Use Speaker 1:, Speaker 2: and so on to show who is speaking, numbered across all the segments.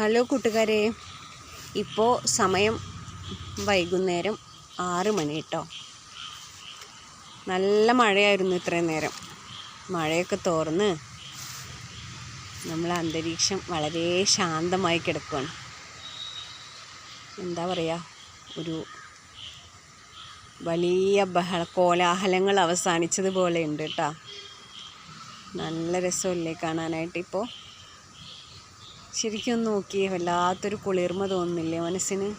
Speaker 1: Hello കൂട്ടുകാരെ. ഇപ്പോൾ സമയം വൈകുന്നേരം ആറ് മണി കേട്ടോ. നല്ല മഴയായിരുന്നു ഇത്രയും നേരം. മഴയൊക്കെ തോർന്ന് നമ്മളെ അന്തരീക്ഷം വളരെ ശാന്തമായി കിടക്കുകയാണ് എന്താ പറയുക ഒരു വലിയ ബഹള കോലാഹലങ്ങൾ അവസാനിച്ചതുപോലെ ഉണ്ട് കേട്ടോ. നല്ല രസമല്ലേ കാണാനായിട്ട് ഇപ്പോൾ ശരിക്കും നോക്കിയേ വല്ലാത്തൊരു കുളിർമ തോന്നുന്നില്ലേ മനസ്സിന്.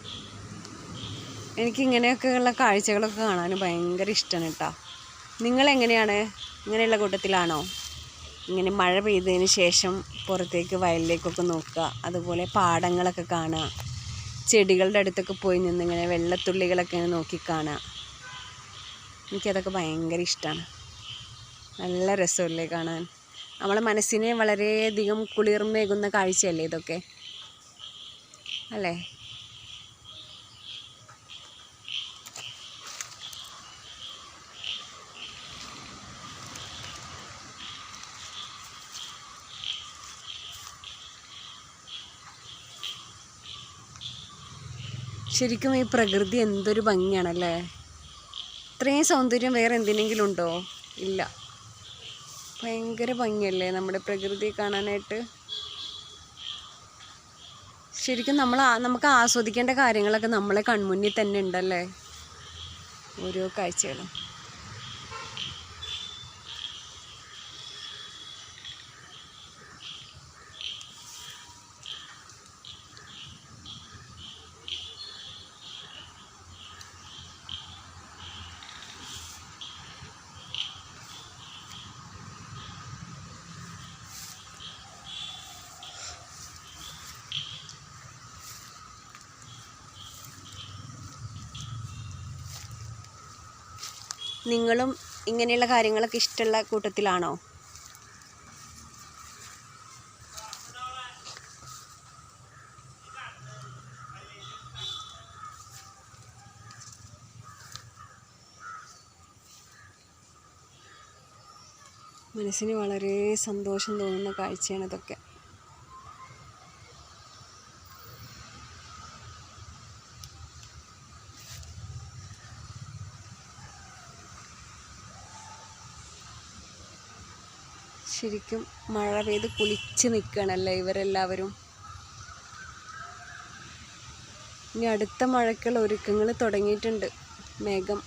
Speaker 1: എനിക്കിങ്ങനെയൊക്കെയുള്ള കാഴ്ചകളൊക്കെ കാണാൻ ഭയങ്കര ഇഷ്ടമാണ് കേട്ടോ. നിങ്ങളെങ്ങനെയാണ്? ഇങ്ങനെയുള്ള കൂട്ടത്തിലാണോ? ഇങ്ങനെ മഴ പെയ്തതിന് ശേഷം പുറത്തേക്ക് വയലിലേക്കൊക്കെ നോക്കുക അതുപോലെ പാടങ്ങളൊക്കെ കാണുക ചെടികളുടെ അടുത്തൊക്കെ പോയി നിന്ന് ഇങ്ങനെ വെള്ളത്തുള്ളികളൊക്കെ ഇങ്ങനെ നോക്കി കാണുക. എനിക്കതൊക്കെ ഭയങ്കര ഇഷ്ടമാണ്. നല്ല രസമല്ലേ കാണാൻ. നമ്മളെ മനസ്സിനെ വളരെയധികം കുളിർമേകുന്ന കാഴ്ചയല്ലേ ഇതൊക്കെ? അല്ലേ? ശരിക്കും ഈ പ്രകൃതി എന്തൊരു ഭംഗിയാണല്ലേ? ഇത്രയും സൗന്ദര്യം വേറെ എന്തിനെങ്കിലും ഉണ്ടോ? ഇല്ല. ഭയങ്കര ഭംഗിയല്ലേ നമ്മുടെ പ്രകൃതി കാണാനായിട്ട്? ശരിക്കും നമ്മൾ നമുക്ക് ആസ്വദിക്കേണ്ട കാര്യങ്ങളൊക്കെ നമ്മളെ കൺമുന്നിൽ തന്നെ ഉണ്ടല്ലേ? ഓരോ കാഴ്ചകളും. നിങ്ങളും ഇങ്ങനെയുള്ള കാര്യങ്ങളൊക്കെ ഇഷ്ടമുള്ള കൂട്ടത്തിലാണോ? മനസ്സിന് വളരെ സന്തോഷം തോന്നുന്ന കാഴ്ചയാണ് ഇതൊക്കെ. ശരിക്കും മഴ പെയ്ത് കുളിച്ച് നിൽക്കണല്ലേ ഇവരെല്ലാവരും? ഇനി അടുത്ത മഴയ്ക്കുള്ള ഒരുക്കങ്ങൾ തുടങ്ങിയിട്ടുണ്ട്. മേഘം